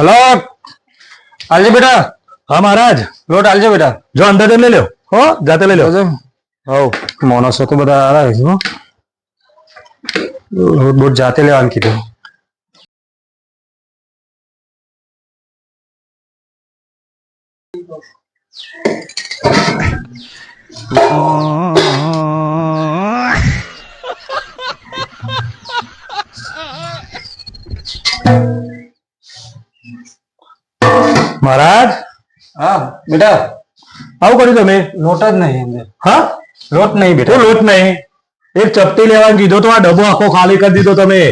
Hello? આલજે બેટા? હા મહારાજ. લોટ આલજે બેટા. જો અંદર લઈ લ્યો. હો? જાતે લઈ લ્યો. હો માણસો તો બધા આવે છે. લોટ બોટ જાતે લેવાનું કીધું મહારાજ? હા. બેટા આવું કર્યું તમે? લોટ જ નહીં અંદર. હા? લોટ નહીં તો બેટા લોટ નહીં? એક ચપટી લેવાનું કીધો તો આ ડબ્બો આખો ખાલી કરી દીધો તમે.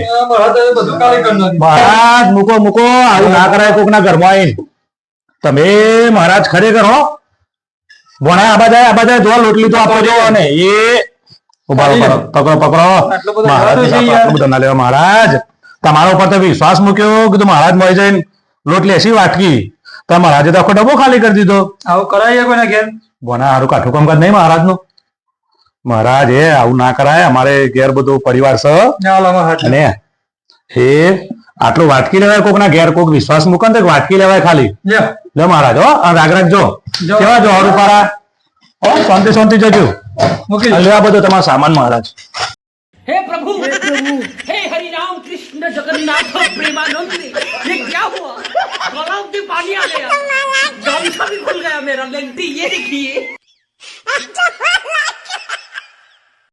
મહારાજ મૂકો મૂકો. આવું ના કરાય કોક ના ઘરમાં આવીને. તમે મહારાજ ખરેખર હો? ભણા આ બધા આ બધા જો લોટ લીધો આપો જો ને એ ઊભા પકડો પકડો. મહારાજ. બધું ના લેવા. મહારાજ તમારા ઉપર તો વિશ્વાસ મૂક્યો કીધું મહારાજ મળી જઈને લોટ લેશી વાટકી. તમારા તો આખો ડબ્બો ખાલી કરી દીધો. આવું કરાય કોઈના ઘેર. ભોના સારું કાઠું કામકાજ નહીં મહારાજનું મહારાજ એ આવું ના કરાય. અમારે ઘેર બધો પરિવાર સહ અને હે આટલું વાટકી લેવાય કોક ના ઘેર કોક વિશ્વાસ મૂકે ને વાટકી લેવાય ખાલી. લે મહારાજ હો રાગ રાખજો. કેવા જો હરું પારા? હો શાંતિ શાંતિ જજો. મૂકી આ બધો તમારો સામાન મહારાજ. હે પ્રભુ! मेरा लेंटी ये देखिए